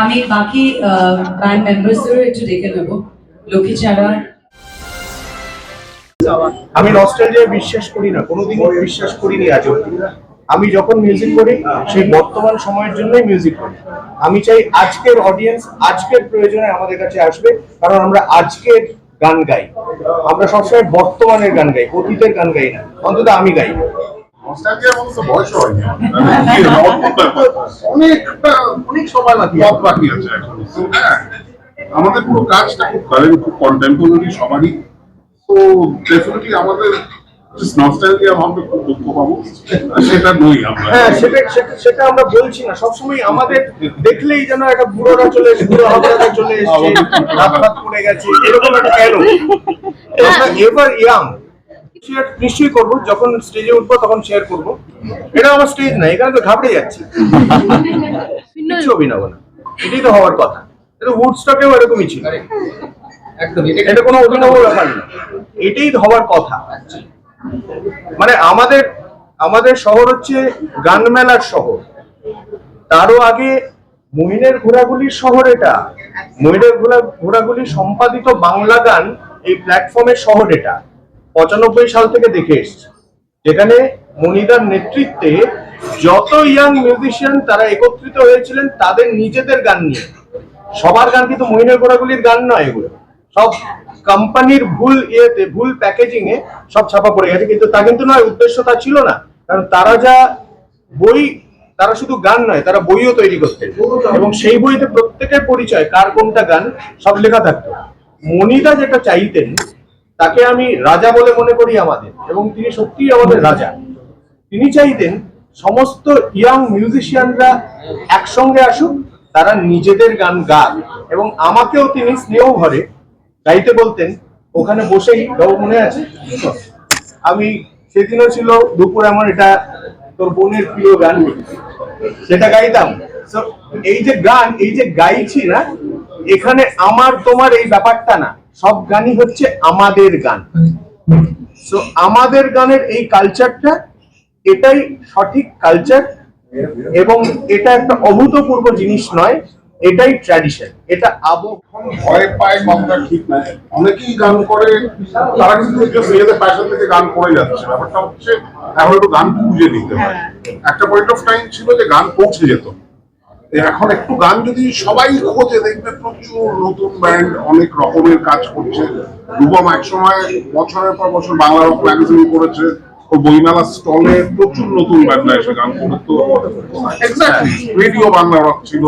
আমি বাকি ব্যান্ড মেম্বার্সদেরও একটু ডেকে নেব। লক্ষ্মী ছাড়া। আমি নস্টালজিয়ায় বিশ্বাস করি না, কোনোদিনও বিশ্বাস করিনি আজ অব্দি আমি যখন মিউজিক করি, সেই বর্তমান সময়ের জন্যই মিউজিক করি। আমি চাই আজকের অডিয়েন্স আজকের প্রয়োজনে আমাদের কাছে আসবে, কারণ আমরা আজকের গান গাই। আমরা সবসময় বর্তমানের গান গাই, অতীতের গান গাই না। অন্তত আমি গাই। মানে। অনেকটা অনেক সময় বাকি বাকি আছে এখন। হ্যাঁ আমাদের পুরো কাজটা খুব কারেন্ট খুব কন্টেম্পোরারি সবারই। তো ডেফিনেটলি আমাদের নস্টালজিয়া ভাবলে খুব দুঃখ পাবো। আর সেটা নই আমরা। হ্যাঁ সেটা সেটা সেটা আমরা বলছি না। সবসময় আমাদের দেখলেই যেন একটা বুড়োরা চলে এসে বুড়ো হাবড়ারা চলে এসছে হাত হাত পড়ে গেছে এরকম একটা কেন এভার ইয়াং শেয়ার নিশ্চয়ই করব যখন স্টেজে উঠবো তখন শেয়ার করব। এটা আমার স্টেজ না এখানে তো ঘাবড়ে যাচ্ছি। কিছু অভিনব না। এটাই তো হওয়ার কথা। এটা উডস্টকেও এরকমই ছিল। এটা কোনো অভিনব ব্যাপার না। এটাই হওয়ার কথা। মানে আমাদের আমাদের শহর হচ্ছে গান মেলার শহর। তারও আগে মহিনের ঘোরাগুলির শহর এটা। মহিনের ঘোরা ঘোরাগুলি সম্পাদিত বাংলা গান এই প্ল্যাটফর্মের শহর এটা। পঁচানব্বই সাল থেকে দেখে এসছে, যেখানে মনিদার নেতৃত্বে যত ইয়াং মিউজিশিয়ান তারা একত্রিত হয়েছিলেন তাদের নিজেদের গান নিয়ে। সবার গান কিন্তু মহিনের ঘোরাগুলির গান নয় এগুলো। সব কোম্পানির ভুল ইয়েতে, ভুল প্যাকেজিং এ সব ছাপা পড়ে গেছে, কিন্তু তা কিন্তু নয়, উদ্দেশ্য তা ছিল না। কারণ তারা যা বই, তারা শুধু গান নয়, তারা বইও তৈরি করতেন। এবং সেই বইতে প্রত্যেকের পরিচয়, কার কোনটা গান, সব লেখা থাকতো। মনিদা যেটা চাইতেন তাকে আমি রাজা বলে মনে করি আমাদের, এবং তিনি সত্যিই আমাদের রাজা। তিনি চাইতেন সমস্ত ইয়াং মিউজিশিয়ানরা একসঙ্গে আসুক, তারা নিজেদের গান গাক, এবং আমাকেও তিনি স্নেহ ঘরে গাইতে বলতেন। ওখানে বসেই মনে আছে? আমি সেদিনও ছিল দুপুর এমন এটা তোর বোনের প্রিয় গান সেটা গাইতাম। এই যে গান, এই যে গাইছি না, এখানে আমার, তোমার এই ব্যাপারটা না। সব গানই হচ্ছে আমাদের গান। সো আমাদের গানের এই কালচারটা এটাই সঠিক কালচার এবং এটা একটা অভূতপূর্ব জিনিস নয় এটাই ট্র্যাডিশন এটা আবহ ভয় পায় কথাটা ঠিক না অনেকেই গান করে তারা কিন্তু নিজেদের প্যাশন থেকে গান করে যাচ্ছে। ব্যাপারটা হচ্ছে এখন একটু গান খুঁজে নিতে হয়। একটা পয়েন্ট অফ টাইম ছিল যে গান পৌঁছে যেত। এখন একটু গান যদি সবাই খোঁজে দেখবে প্রচুর নতুন ব্যান্ড অনেক রকমের কাজ করছে। রূপম একসময় বছরের পর বছর বাংলা রক ম্যাগাজিন করেছে ও বইমেলা স্টলে প্রচুর নতুন ব্যান্ড এসে গান করতো। এক্স্যাক্টলি রেডিও বাংলা রক ছিল।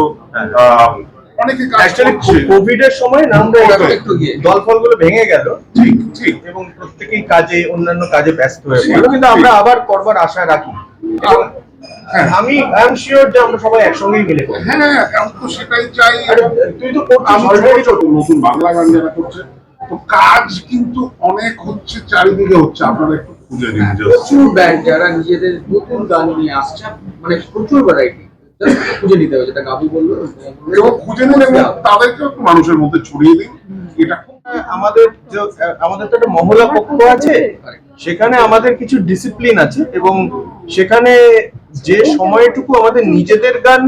আহ, অনেকে অ্যাকচুয়ালি কোভিড এর সময় নামটা। একটু গিয়ে। ফলগুলো ভেঙে গেল। ঠিক ঠিক। এবং প্রত্যেকেই কাজে অন্যান্য কাজে ব্যস্ত হয়ে পড়ল। কিন্তু আমরা আবার করবার আশা রাখি। হ্যাঁ। আমি আই এম শিওর যে আমরা সবাই একসঙ্গেই মিলে করব। হ্যাঁ আমি তো সেটাই চাই। তুই তো করছিস। already নতুন বাংলা গান যারা করছে তো কাজ কিন্তু অনেক হচ্ছে চারিদিকে হচ্ছে। আপনারা একটু খুঁজে নিন প্রচুর ব্যান্ড যারা নিজেদের নতুন গান নিয়ে আসছে মানে প্রচুর ভ্যারাইটি খুঁজে নিতে হবে যেটা গাবু বলল। এবং খুঁজে নিন এবং তাদেরকে একটু মানুষের মধ্যে ছড়িয়ে দিন। এটা খুব আমাদের আমাদের তো একটা মহলা পক্ষ আছে সেখানে আমাদের কিছু ডিসিপ্লিন আছে এবং সেখানে যে সময়টুকু আমাদের নিজেদের গান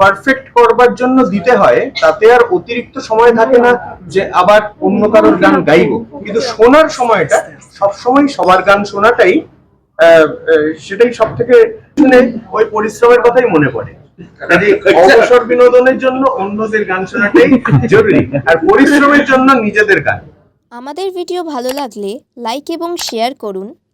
পারফেক্ট করবার জন্য দিতে হয়, তাতে আর অতিরিক্ত সময় থাকে না যে আবার অন্য কারোর গান গাইবো। কিন্তু শোনার সময়টা, সবসময় সবার গান শোনাটাই সেটাই সব থেকে শুনে ওই পরিশ্রমের কথাই মনে পড়ে। অবসর বিনোদনের জন্য অন্যদের গান শোনাটাই জরুরি, আর পরিশ্রমের জন্য নিজেদের গান। আমাদের ভিডিও ভালো লাগলে লাইক এবং শেয়ার করুন।